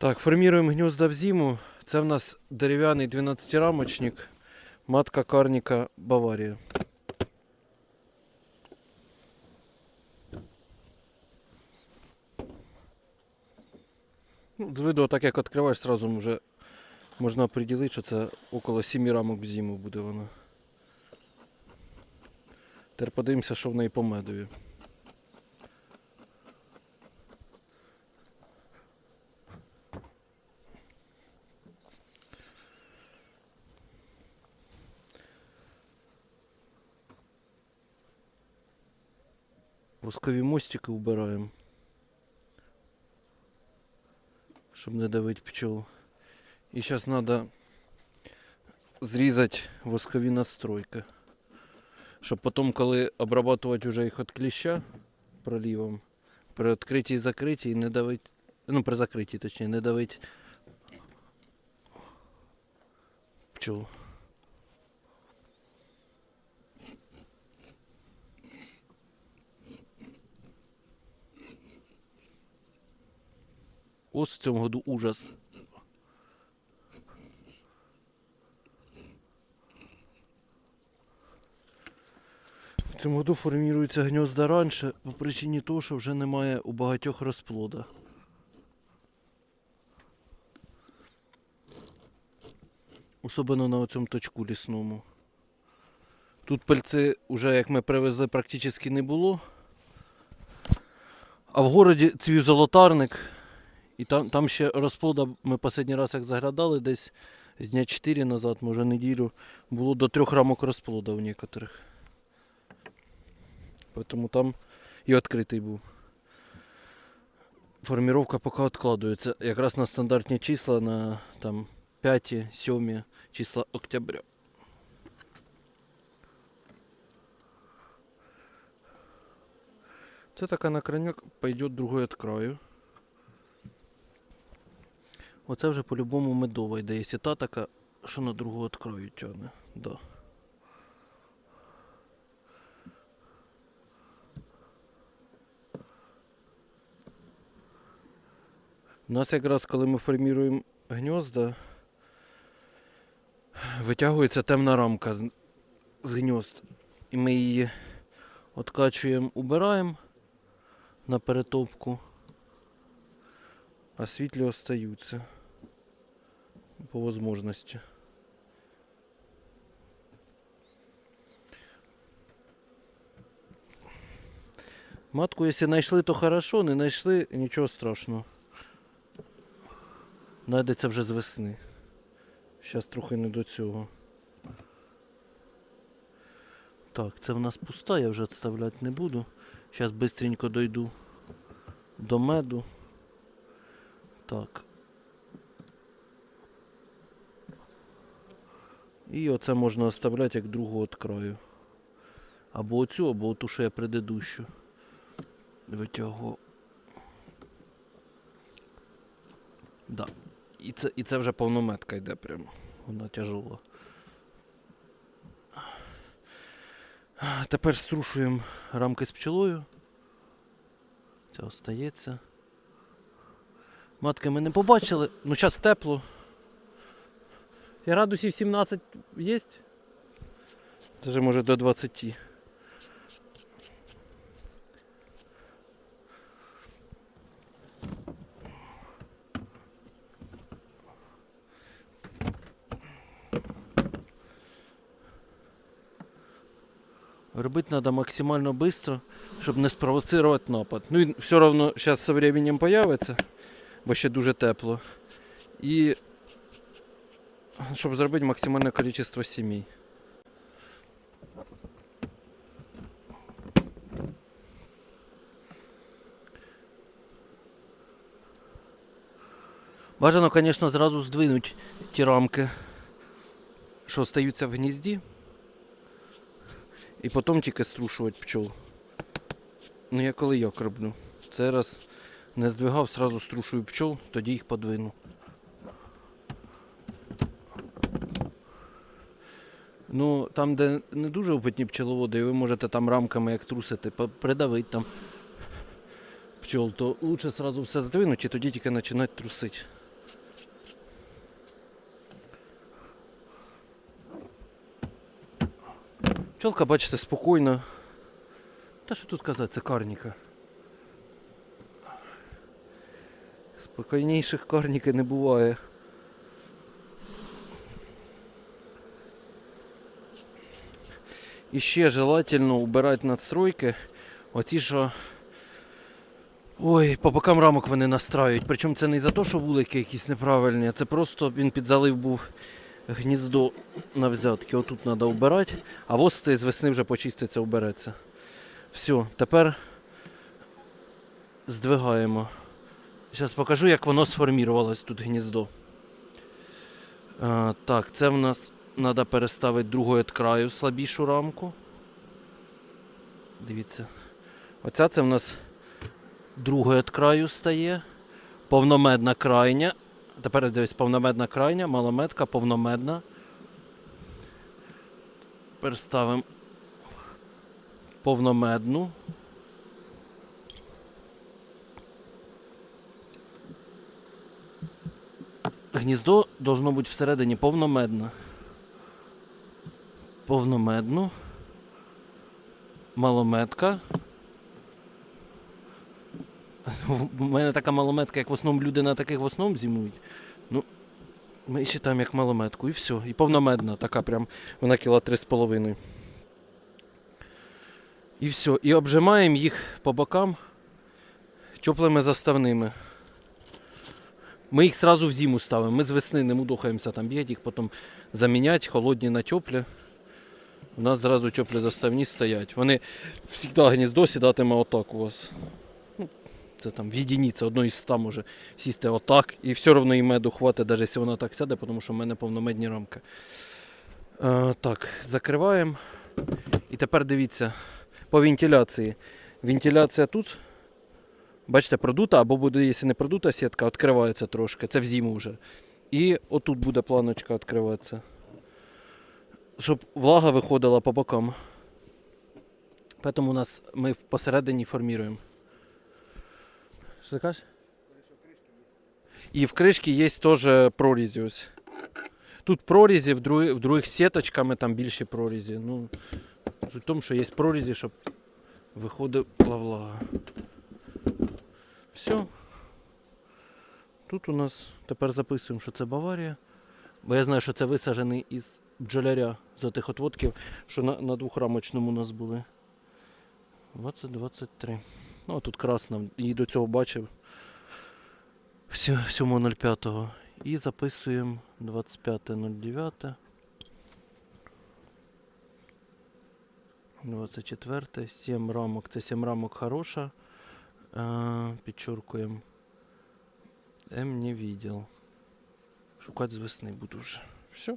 Так, формуємо гнізда в зиму. Це в нас дерев'яний 12-рамочник, матка карніка Баварія. Ну, з виду, так як відкриваєш, сразу вже можна определити, що це около 7 рамок в зиму буде вона. Тепер подивимося, що в неї по медові. Воскові мостики убираємо. Щоб не давити пчел. І зараз треба зрізати воскові настройки. Щоб потім, коли обрабатувати вже їх від кліща проливом, при відкритті і закритті не давить. Ну, при закритті, точніше, не давить пчел. Ось в цьому году ужас. В цьому году формуються гнізда раніше по причині того, що вже немає у багатьох розплода. Особливо на цьому точку лісному. Тут пильці вже як ми привезли практично не було. А в городі цвів золотарник. І там, там ще розплода, ми останній раз як заглядали, десь з дня 4 назад, може неділю, було до 3 рамок розплода в некоторих. Тому там і відкритий був. Форміровка поки відкладується якраз на стандартні числа на там 5-7 числа октября. Це така на крайняк пойде другой від краю. Оце вже по-любому медова йде. Якщо та така, що на другу від краю тягне. Да. У нас якраз коли ми формуємо гнізда, витягується темна рамка з гнізд. І ми її откачуємо, убираємо на перетопку, а світлі остаються по можливості. Матку, якщо знайшли, то хорошо, не знайшли, нічого страшного. Найдеться вже з весни. Зараз трохи не до цього. Так, це в нас пуста, я вже відставляти не буду. Зараз швидко дойду до меду. Так. І оце можна оставляти як другу від. Або оцю, або ту, що я предыдущу витягував. Да. І це, і це вже повнометка йде прямо. Вона тяжова. Тепер струшуємо рамки з пчелою. Це остається. Матки ми не побачили. Ну зараз тепло. І градусів 17 є? Даже може до 20. Робити треба максимально швидко, щоб не спровоцирувати напад. Ну і все одно зараз з часом появиться, бо ще дуже тепло. І щоб зробити максимальне кількість сімей. Бажано, звісно, зразу здвинути ті рамки, що остаються в гнізді. І потім тільки струшувати пчол. Ну я коли як роблю. Це раз не здвигав, сразу струшую пчол, тоді їх подвину. Ну, там, де не дуже опитні пчеловоди, і ви можете там рамками як трусити, придавити там пчол, то краще одразу все здвинути і тоді тільки починати трусити. Пчелка, бачите, спокійно. Та що тут казати, це карніка. Спокійніших карніки не буває. І ще желательно убирати надстройки. Оці, що. Ой, по бокам рамок вони настраюють. Причому це не за те, що вулики якісь неправильні, а це просто він підзалив був гніздо на взятки. Отут треба вбирати, а воз цей з весни вже почиститься, убереться. Все, тепер здвигаємо. Зараз покажу, як воно сформірувалось тут гніздо. А, так, це в нас треба переставити другою від краю слабішу рамку. Дивіться. Оця це в нас другою від краю стає. Повномедна крайня. Тепер дивись, повномедна крайня, малометка, повномедна. Тепер ставимо повномедну. Гніздо должно бути всередині повномедне. Повномедну. Малометка. У мене така малометка, як в основному люди на таких в основному зимують. Ну, ми вважаємо як малометку і все. І повномедна, така прям, вона кіла 3,5. І все. І обжимаємо їх по бокам теплими заставними. Ми їх сразу в зиму ставимо. Ми з весни не мудохаємося там бігати, їх потім заміняти, холодні на теплі. У нас зразу теплі заставні стоять. Вони завжди гніздо сідатиме отак у вас. Ну, це там в єдиниці, одної з ста може сісти отак. І все одно і меду хватить, навіть якщо вона так сяде, тому що в мене повномедні рамки. Е, так, закриваємо. І тепер дивіться по вентиляції. Вентиляція тут. Бачите, продута, або буде, якщо не продута сітка, відкривається трошки. Це в зиму вже. І отут буде планочка відкриватися. Щоб влага виходила по бокам. Тому нас ми посередині формуємо. Що ти кажеш? І в кришці є теж прорізі ось. Тут прорізі, в других, в других сіточками там більші прорізі. Ну, в тому, що є прорізі, щоб виходила влага. Все. Тут у нас тепер записуємо, що це Баварія. Бо я знаю, що це висаджений із бджоляря з тих отводків, що на, на двохрамочному у нас були. 20-23. Ну, а тут красна, і до цього бачив. 7.05. І записуємо 25.09. 24. 7 рамок. Це 7 рамок хороша. А, підчеркуємо. М не видел. Шукати з весни буду вже. Все.